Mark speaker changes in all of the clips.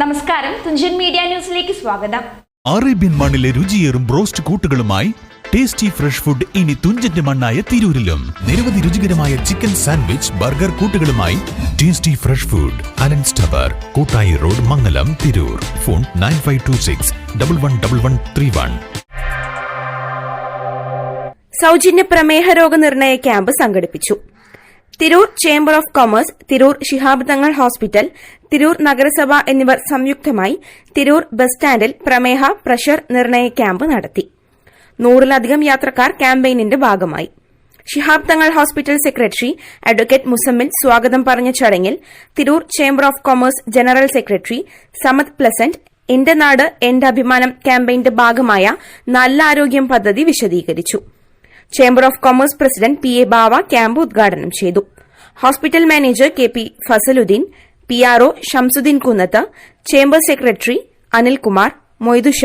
Speaker 1: നമസ്കാരം. തുഞ്ചൻ മീഡിയ ന്യൂസിലേക്ക് സ്വാഗതം.
Speaker 2: അറേബ്യൻ മണ്ണിലെ രുചിയേറും ബ്രോസ്റ്റ് കൂട്ടുകളുമായി ടേസ്റ്റി ഫ്രഷ് ഫുഡ് ഇനി തുഞ്ചന്റെ മണ്ണായ തിരൂരിലും. നിരവധി രുചികരമായ chicken sandwich burger കൂട്ടുകളുമായി tasty fresh food. Alan tower Koottayi road Mangalam Tirur. Phone nine five two six double one double one three one.
Speaker 3: സൗജന്യ പ്രമേഹ രോഗനിർണയ ക്യാമ്പ് സംഘടിപ്പിച്ചു. Tirur chamber of commerce Tirur Shihab Thangal hospital Tirur നഗരസഭ എന്നിവർ സംയുക്തമായി Tirur bus സ്റ്റാൻഡിൽ പ്രമേഹ pressure നിർണയ ക്യാമ്പ് നടത്തി. നൂറിലധികം യാത്രക്കാർ ക്യാമ്പയിനിന്റെ ഭാഗമായി. Shihab Thangal hospital secretary advocate Muzammil സ്വാഗതം പറഞ്ഞ ചടങ്ങിൽ Tirur chamber of commerce general secretary Samad pleasant എന്റെ നാട് എന്റെ അഭിമാനം ക്യാമ്പയിന്റെ ഭാഗമായ നല്ല ആരോഗ്യം പദ്ധതി വിശദീകരിച്ചു. Chamber of commerce president P A Bava camp ഉദ്ഘാടനം ചെയ്തു. Hospital manager K P Fasaluddin P R O Shamsuddin Kunnath chamber secretary Anilkumar Moidusha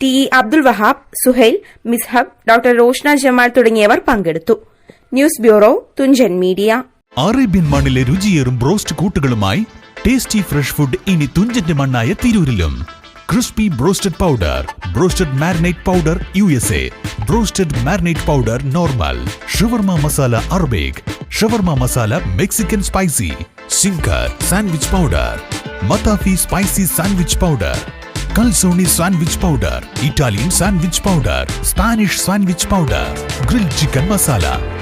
Speaker 3: T E Abdul Wahab Suhail Mishab doctor Roshna Jamal തുടങ്ങിയവർ പങ്കെടുത്തു. News bureau Thunchan media
Speaker 2: Arabian മണ്ണിലെ രുചിയേറും broast കൂട്ടുകളുമായി tasty fresh food ഇനി തുഞ്ചന്റെ മണ്ണായ തിരൂരിലും. Crispy broasted powder broasted marinate powder U S A. Broasted marinate powder normal shawarma masala Arabic shawarma masala Mexican spicy zinger sandwich powder മത്താഫി spicy sandwich powder calzone sandwich powder Italian sandwich powder Spanish sandwich powder grill chicken masala